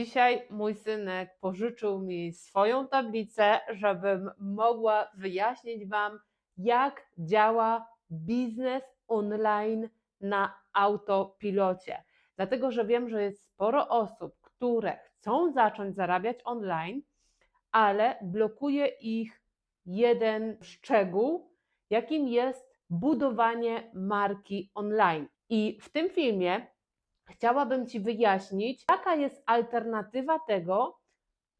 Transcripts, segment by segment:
Dzisiaj mój synek pożyczył mi swoją tablicę, żebym mogła wyjaśnić Wam, jak działa biznes online na autopilocie. Dlatego, że wiem, że jest sporo osób, które chcą zacząć zarabiać online, ale blokuje ich jeden szczegół, jakim jest budowanie marki online. I w tym filmie chciałabym Ci wyjaśnić, jaka jest alternatywa tego,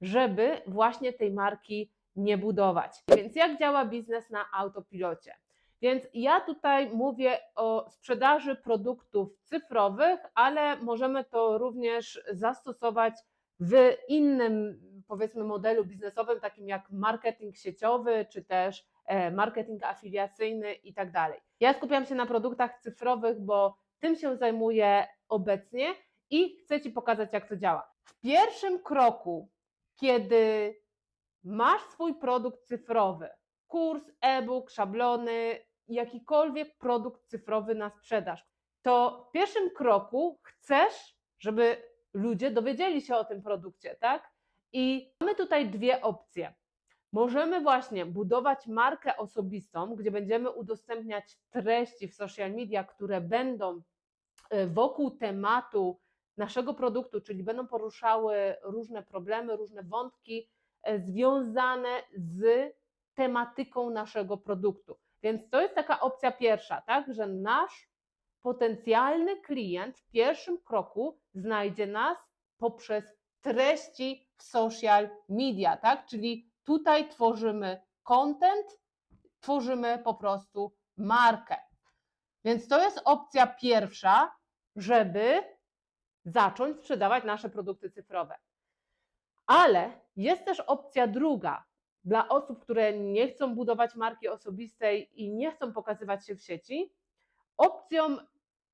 żeby właśnie tej marki nie budować. Więc jak działa biznes na autopilocie? Więc ja tutaj mówię o sprzedaży produktów cyfrowych, ale możemy to również zastosować w innym, powiedzmy, modelu biznesowym, takim jak marketing sieciowy, czy też e, marketing afiliacyjny i tak dalej. Ja skupiam się na produktach cyfrowych, bo tym się zajmuję obecnie i chcę Ci pokazać, jak to działa. W pierwszym kroku, kiedy masz swój produkt cyfrowy, kurs, e-book, szablony, jakikolwiek produkt cyfrowy na sprzedaż, to w pierwszym kroku chcesz, żeby ludzie dowiedzieli się o tym produkcie, tak? I mamy tutaj dwie opcje. Możemy właśnie budować markę osobistą, gdzie będziemy udostępniać treści w social media, które będą wokół tematu naszego produktu, czyli będą poruszały różne problemy, różne wątki e, związane z tematyką naszego produktu. Więc to jest taka opcja pierwsza, tak, że nasz potencjalny klient w pierwszym kroku znajdzie nas poprzez treści w social media, tak? Czyli tutaj tworzymy content, tworzymy po prostu markę. Więc to jest opcja pierwsza, żeby zacząć sprzedawać nasze produkty cyfrowe. Ale jest też opcja druga dla osób, które nie chcą budować marki osobistej i nie chcą pokazywać się w sieci. Opcją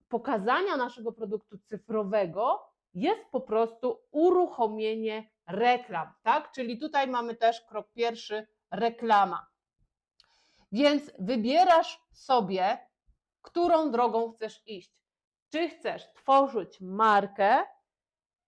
pokazania naszego produktu cyfrowego jest po prostu uruchomienie reklam, tak? Czyli tutaj mamy też krok pierwszy reklama. Więc wybierasz sobie, którą drogą chcesz iść. Czy chcesz tworzyć markę,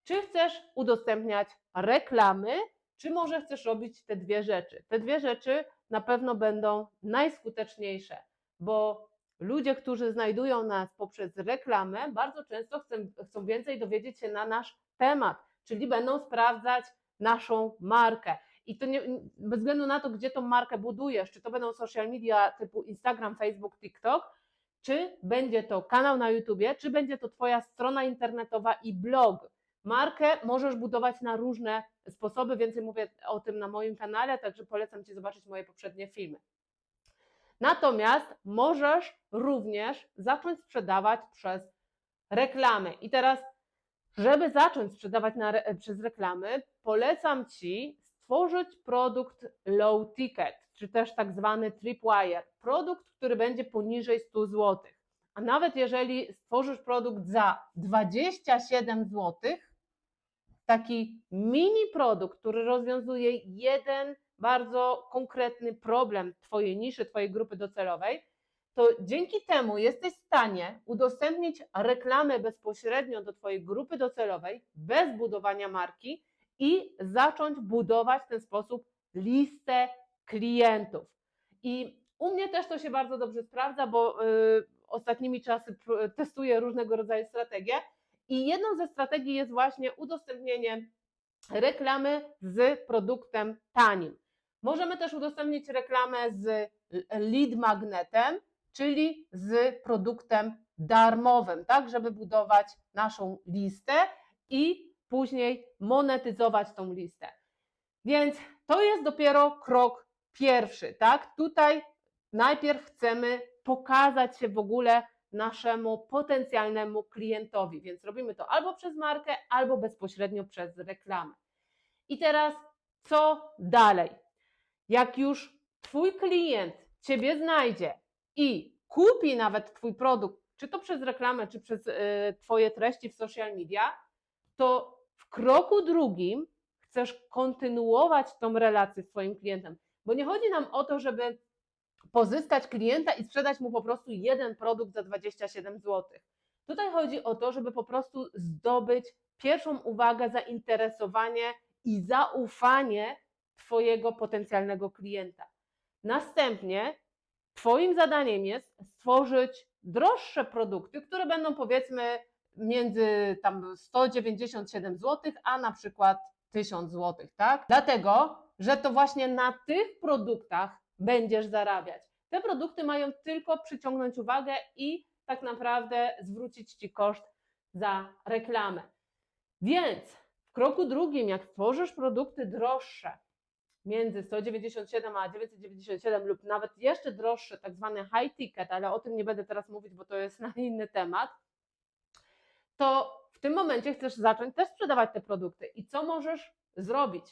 czy chcesz udostępniać reklamy, czy może chcesz robić te dwie rzeczy. Te dwie rzeczy na pewno będą najskuteczniejsze, bo ludzie, którzy znajdują nas poprzez reklamę, bardzo często chcą, chcą więcej dowiedzieć się na nasz temat, czyli będą sprawdzać naszą markę. I to nie, bez względu na to, gdzie tą markę budujesz, czy to będą social media typu Instagram, Facebook, TikTok, czy będzie to kanał na YouTubie, czy będzie to Twoja strona internetowa i blog. Markę możesz budować na różne sposoby, więcej mówię o tym na moim kanale, także polecam Ci zobaczyć moje poprzednie filmy. Natomiast możesz również zacząć sprzedawać przez reklamy. I teraz, żeby zacząć sprzedawać na, przez reklamy, polecam Ci stworzyć produkt low ticket, czy też tak zwany tripwire. Produkt, który będzie poniżej 100 zł. A nawet jeżeli stworzysz produkt za 27 zł, taki mini produkt, który rozwiązuje jeden bardzo konkretny problem Twojej niszy, Twojej grupy docelowej, to dzięki temu jesteś w stanie udostępnić reklamę bezpośrednio do Twojej grupy docelowej bez budowania marki i zacząć budować w ten sposób listę klientów. I u mnie też to się bardzo dobrze sprawdza, bo y, ostatnimi czasy testuję różnego rodzaju strategie. I jedną ze strategii jest właśnie udostępnienie reklamy z produktem tanim. Możemy też udostępnić reklamę z lead magnetem, czyli z produktem darmowym, tak, żeby budować naszą listę i później monetyzować tą listę. Więc to jest dopiero krok pierwszy, tak? Tutaj najpierw chcemy pokazać się w ogóle naszemu potencjalnemu klientowi, więc robimy to albo przez markę, albo bezpośrednio przez reklamę. I teraz co dalej? Jak już Twój klient Ciebie znajdzie i kupi nawet Twój produkt, czy to przez reklamę, czy przez y, Twoje treści w social media, to w kroku drugim chcesz kontynuować tą relację z Twoim klientem. Bo nie chodzi nam o to, żeby pozyskać klienta i sprzedać mu po prostu jeden produkt za 27 zł. Tutaj chodzi o to, żeby po prostu zdobyć pierwszą uwagę, zainteresowanie i zaufanie Twojego potencjalnego klienta. Następnie Twoim zadaniem jest stworzyć droższe produkty, które będą powiedzmy między tam 197 zł, a na przykład 1000 zł, tak? Dlatego, że to właśnie na tych produktach będziesz zarabiać. Te produkty mają tylko przyciągnąć uwagę i tak naprawdę zwrócić Ci koszt za reklamę. Więc w kroku drugim, jak tworzysz produkty droższe, między 197 a 997 lub nawet jeszcze droższe, tak zwane high ticket, ale o tym nie będę teraz mówić, bo to jest na inny temat, to w tym momencie chcesz zacząć też sprzedawać te produkty. I co możesz zrobić?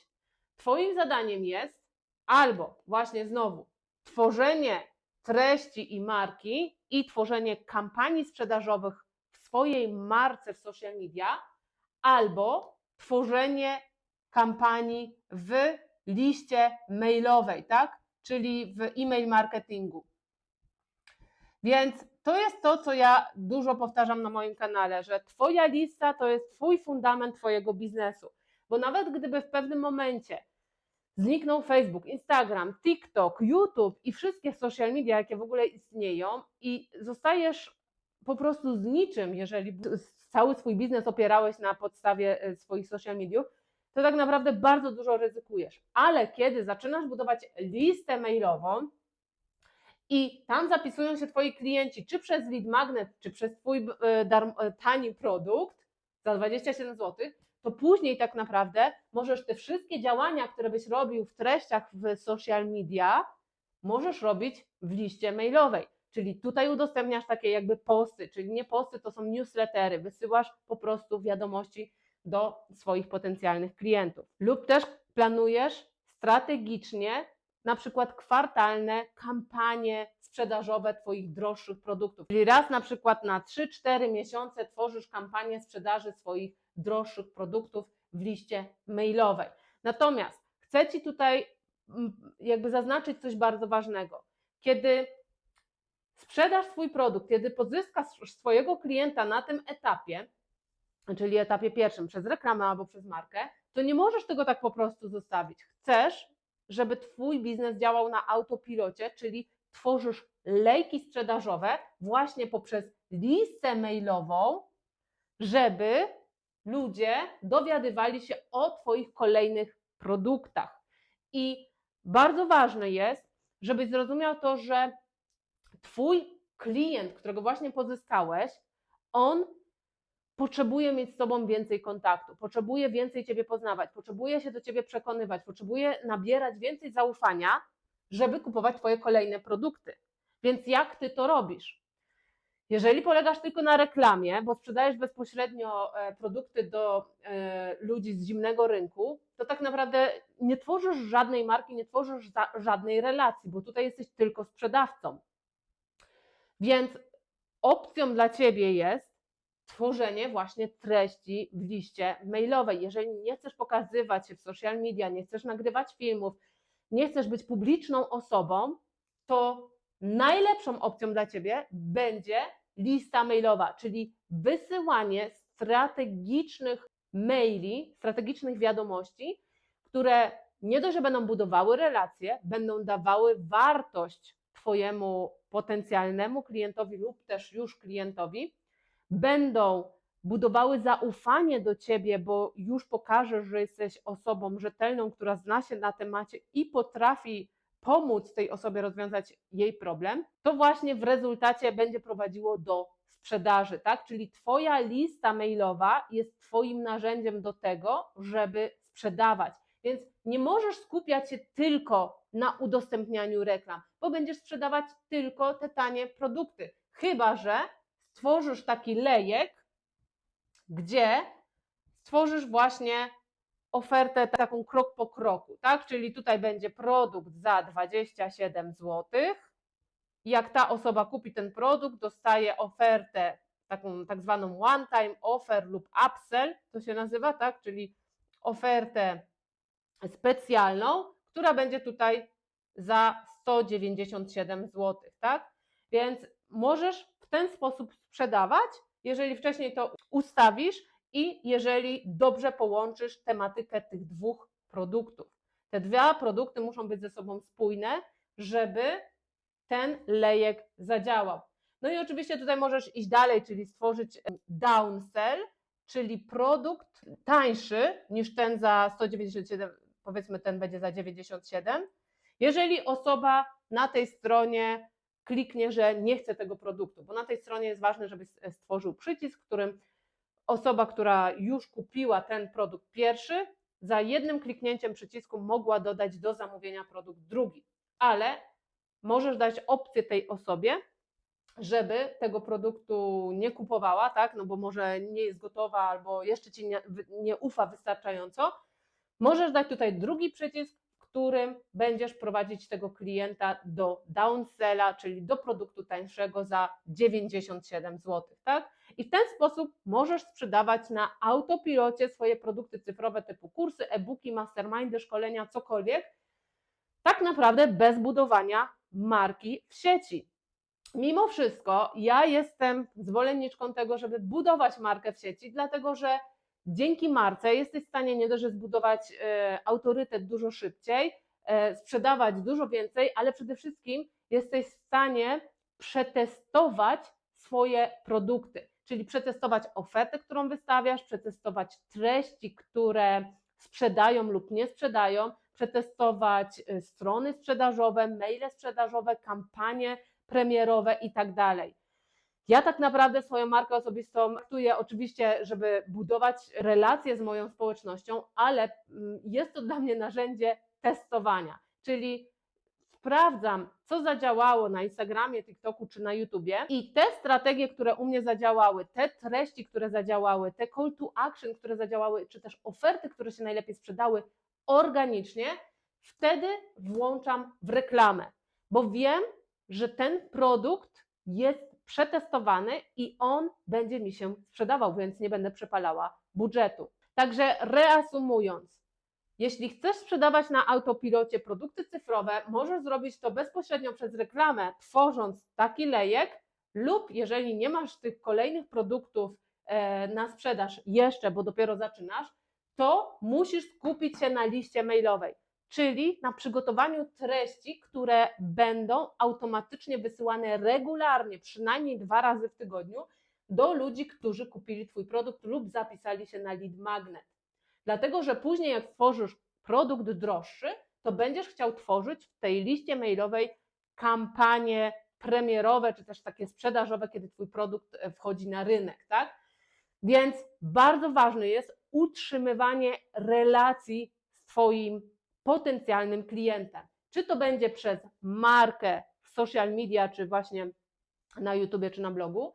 Twoim zadaniem jest albo właśnie znowu tworzenie treści i marki i tworzenie kampanii sprzedażowych w swojej marce w social media, albo tworzenie kampanii w liście mailowej, tak? Czyli w e-mail marketingu. Więc to jest to, co ja dużo powtarzam na moim kanale, że Twoja lista to jest Twój fundament Twojego biznesu. Bo nawet gdyby w pewnym momencie zniknął Facebook, Instagram, TikTok, YouTube i wszystkie social media, jakie w ogóle istnieją, i zostajesz po prostu z niczym, jeżeli cały swój biznes opierałeś na podstawie e, swoich social mediów, to tak naprawdę bardzo dużo ryzykujesz. Ale kiedy zaczynasz budować listę mailową i tam zapisują się Twoi klienci, czy przez lead magnet, czy przez Twój e, e, tani produkt za 27 zł, to później tak naprawdę możesz te wszystkie działania, które byś robił w treściach w social media, możesz robić w liście mailowej. Czyli tutaj udostępniasz takie jakby posty, czyli nie posty, to są newslettery, wysyłasz po prostu wiadomości do swoich potencjalnych klientów. Lub też planujesz strategicznie na przykład kwartalne kampanie sprzedażowe Twoich droższych produktów. Czyli raz na przykład na 3-4 miesiące tworzysz kampanię sprzedaży swoich droższych produktów w liście mailowej. Natomiast chcę Ci tutaj mm, jakby zaznaczyć coś bardzo ważnego. Kiedy sprzedasz swój produkt, kiedy pozyskasz swojego klienta na tym etapie, czyli etapie pierwszym przez reklamę albo przez markę, to nie możesz tego tak po prostu zostawić. Chcesz, żeby Twój biznes działał na autopilocie, czyli tworzysz lejki sprzedażowe właśnie poprzez listę mailową, żeby ludzie dowiadywali się o Twoich kolejnych produktach. I bardzo ważne jest, żebyś zrozumiał to, że Twój klient, którego właśnie pozyskałeś, on potrzebuje mieć z Tobą więcej kontaktu, potrzebuje więcej Ciebie poznawać, potrzebuje się do Ciebie przekonywać, potrzebuje nabierać więcej zaufania, żeby kupować Twoje kolejne produkty. Więc jak Ty to robisz? Jeżeli polegasz tylko na reklamie, bo sprzedajesz bezpośrednio e, produkty do e, ludzi z zimnego rynku, to tak naprawdę nie tworzysz żadnej marki, nie tworzysz żadnej relacji, bo tutaj jesteś tylko sprzedawcą. Więc opcją dla Ciebie jest tworzenie właśnie treści w liście mailowej. Jeżeli nie chcesz pokazywać się w social media, nie chcesz nagrywać filmów, nie chcesz być publiczną osobą, to najlepszą opcją dla Ciebie będzie lista mailowa, czyli wysyłanie strategicznych maili, strategicznych wiadomości, które nie dość, że będą budowały relacje, będą dawały wartość Twojemu potencjalnemu klientowi lub też już klientowi, będą budowały zaufanie do ciebie, bo już pokażesz, że jesteś osobą rzetelną, która zna się na temacie i potrafi pomóc tej osobie rozwiązać jej problem, to właśnie w rezultacie będzie prowadziło do sprzedaży, tak? Czyli Twoja lista mailowa jest Twoim narzędziem do tego, żeby sprzedawać. Więc nie możesz skupiać się tylko na udostępnianiu reklam, bo będziesz sprzedawać tylko te tanie produkty. Chyba, że stworzysz taki lejek, gdzie stworzysz właśnie ofertę taką krok po kroku, tak? Czyli tutaj będzie produkt za 27 zł. Jak ta osoba kupi ten produkt, dostaje ofertę, taką tak zwaną one-time offer lub upsell, to się nazywa, tak? Czyli ofertę specjalną, która będzie tutaj za 197 zł, tak? Więc możesz w ten sposób sprzedawać, jeżeli wcześniej to ustawisz i jeżeli dobrze połączysz tematykę tych dwóch produktów. Te dwa produkty muszą być ze sobą spójne, żeby ten lejek zadziałał. No i oczywiście tutaj możesz iść dalej, czyli stworzyć downsell, czyli produkt tańszy niż ten za 197, powiedzmy ten będzie za 97. Jeżeli osoba na tej stronie kliknie, że nie chce tego produktu, bo na tej stronie jest ważne, żebyś stworzył przycisk, którym osoba, która już kupiła ten produkt pierwszy, za jednym kliknięciem przycisku mogła dodać do zamówienia produkt drugi, ale możesz dać opcję tej osobie, żeby tego produktu nie kupowała, tak? No bo może nie jest gotowa albo jeszcze ci nie, nie ufa wystarczająco. Możesz dać tutaj drugi przycisk, którym będziesz prowadzić tego klienta do downsella, czyli do produktu tańszego za 97 zł, tak? I w ten sposób możesz sprzedawać na autopilocie swoje produkty cyfrowe typu kursy, e-booki, mastermindy, szkolenia, cokolwiek, tak naprawdę bez budowania marki w sieci. Mimo wszystko, ja jestem zwolenniczką tego, żeby budować markę w sieci, dlatego że dzięki marce jesteś w stanie nie dość, zbudować e, autorytet dużo szybciej, e, sprzedawać dużo więcej, ale przede wszystkim jesteś w stanie przetestować swoje produkty, czyli przetestować ofertę, którą wystawiasz, przetestować treści, które sprzedają lub nie sprzedają, przetestować e, strony sprzedażowe, maile sprzedażowe, kampanie premierowe i tak dalej. Ja tak naprawdę swoją markę osobistą traktuję oczywiście, żeby budować relacje z moją społecznością, ale mm, jest to dla mnie narzędzie testowania, czyli sprawdzam, co zadziałało na Instagramie, TikToku czy na YouTubie i te strategie, które u mnie zadziałały, te treści, które zadziałały, te call to action, które zadziałały, czy też oferty, które się najlepiej sprzedały organicznie, wtedy włączam w reklamę, bo wiem, że ten produkt jest przetestowany i on będzie mi się sprzedawał, więc nie będę przepalała budżetu. Także reasumując, jeśli chcesz sprzedawać na autopilocie produkty cyfrowe, możesz zrobić to bezpośrednio przez reklamę, tworząc taki lejek, lub jeżeli nie masz tych kolejnych produktów e, na sprzedaż jeszcze, bo dopiero zaczynasz, to musisz skupić się na liście mailowej czyli na przygotowaniu treści, które będą automatycznie wysyłane regularnie, przynajmniej dwa razy w tygodniu, do ludzi, którzy kupili Twój produkt lub zapisali się na lead magnet. Dlatego, że później, jak stworzysz produkt droższy, to będziesz chciał tworzyć w tej liście mailowej kampanie premierowe, czy też takie sprzedażowe, kiedy Twój produkt e, wchodzi na rynek, tak? Więc bardzo ważne jest utrzymywanie relacji z Twoim potencjalnym klientem. Czy to będzie przez markę w social media, czy właśnie na YouTube, czy na blogu,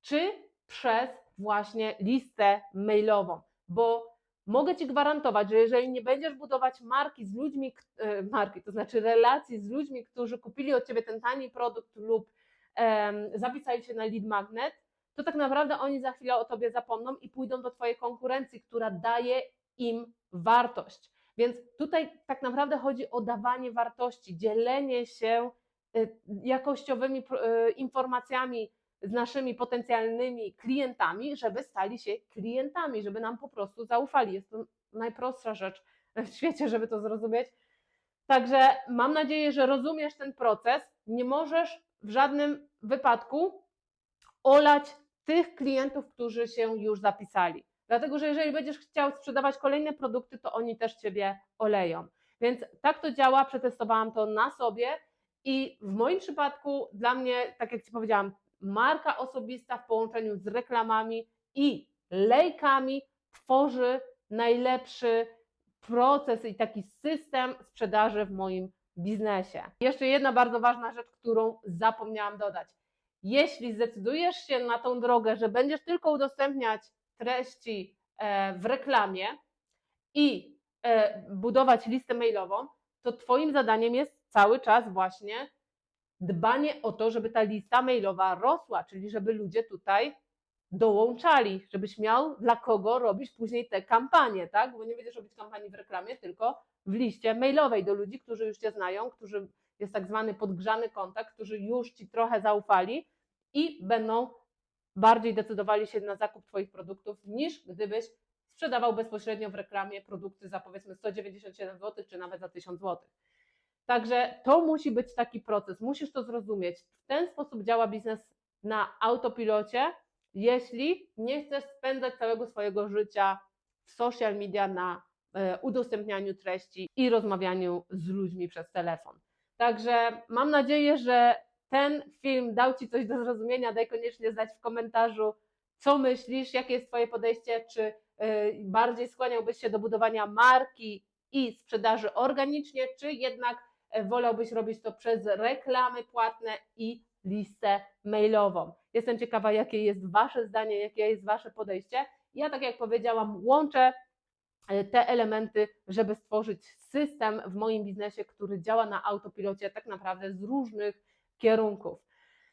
czy przez właśnie listę mailową, bo mogę Ci gwarantować, że jeżeli nie będziesz budować marki z ludźmi, e, marki, to znaczy relacji z ludźmi, którzy kupili od Ciebie ten tani produkt lub um, zapisali się na lead magnet, to tak naprawdę oni za chwilę o Tobie zapomną i pójdą do Twojej konkurencji, która daje im wartość. Więc tutaj tak naprawdę chodzi o dawanie wartości, dzielenie się y, jakościowymi y, informacjami z naszymi potencjalnymi klientami, żeby stali się klientami, żeby nam po prostu zaufali. Jest to najprostsza rzecz w świecie, żeby to zrozumieć. Także mam nadzieję, że rozumiesz ten proces. Nie możesz w żadnym wypadku olać tych klientów, którzy się już zapisali. Dlatego, że jeżeli będziesz chciał sprzedawać kolejne produkty, to oni też Ciebie oleją. Więc tak to działa, przetestowałam to na sobie i w moim przypadku dla mnie, tak jak Ci powiedziałam, marka osobista w połączeniu z reklamami i lejkami tworzy najlepszy proces i taki system sprzedaży w moim biznesie. Jeszcze jedna bardzo ważna rzecz, którą zapomniałam dodać. Jeśli zdecydujesz się na tą drogę, że będziesz tylko udostępniać treści e, w reklamie i e, budować listę mailową, to Twoim zadaniem jest cały czas właśnie dbanie o to, żeby ta lista mailowa rosła, czyli żeby ludzie tutaj dołączali, żebyś miał dla kogo robić później te kampanie, tak? Bo nie będziesz robić kampanii w reklamie, tylko w liście mailowej do ludzi, którzy już Cię znają, którzy jest tak zwany podgrzany kontakt, którzy już Ci trochę zaufali i będą bardziej decydowali się na zakup Twoich produktów, niż gdybyś sprzedawał bezpośrednio w reklamie produkty za powiedzmy 197 zł, czy nawet za 1000 zł. Także to musi być taki proces, musisz to zrozumieć. W ten sposób działa biznes na autopilocie, jeśli nie chcesz spędzać całego swojego życia w social media na e, udostępnianiu treści i rozmawianiu z ludźmi przez telefon. Także mam nadzieję, że ten film dał Ci coś do zrozumienia. Daj koniecznie znać w komentarzu, co myślisz, jakie jest Twoje podejście, czy y, bardziej skłaniałbyś się do budowania marki i sprzedaży organicznie, czy jednak e, wolałbyś robić to przez reklamy płatne i listę mailową. Jestem ciekawa, jakie jest Wasze zdanie, jakie jest Wasze podejście. Ja, tak jak powiedziałam, łączę e, te elementy, żeby stworzyć system w moim biznesie, który działa na autopilocie tak naprawdę z różnych kierunków.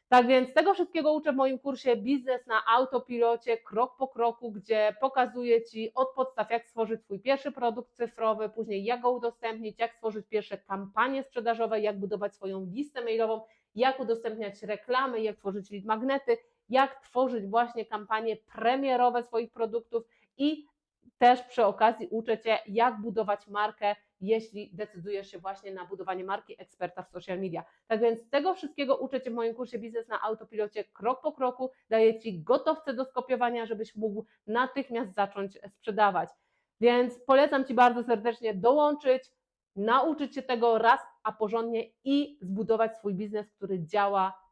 Tak więc tego wszystkiego uczę w moim kursie Biznes na autopilocie, krok po kroku, gdzie pokazuję Ci od podstaw, jak stworzyć swój pierwszy produkt cyfrowy, później jak go udostępnić, jak stworzyć pierwsze kampanie sprzedażowe, jak budować swoją listę mailową, jak udostępniać reklamy, jak tworzyć lead magnety, jak tworzyć właśnie kampanie premierowe swoich produktów i też przy okazji uczę Cię, jak budować markę, jeśli decydujesz się właśnie na budowanie marki eksperta w social media. Tak więc tego wszystkiego uczę Cię w moim kursie Biznes na autopilocie krok po kroku. Daję Ci gotowce do skopiowania, żebyś mógł natychmiast zacząć sprzedawać. Więc polecam Ci bardzo serdecznie dołączyć, nauczyć się tego raz, a porządnie i zbudować swój biznes, który działa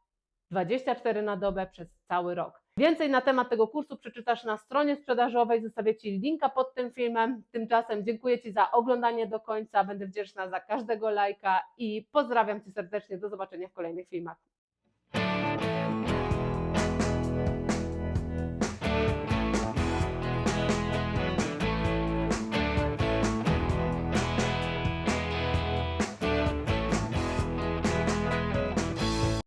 24 na dobę przez cały rok. Więcej na temat tego kursu przeczytasz na stronie sprzedażowej, zostawię Ci linka pod tym filmem. Tymczasem dziękuję Ci za oglądanie do końca, będę wdzięczna za każdego lajka i pozdrawiam Cię serdecznie, do zobaczenia w kolejnych filmach.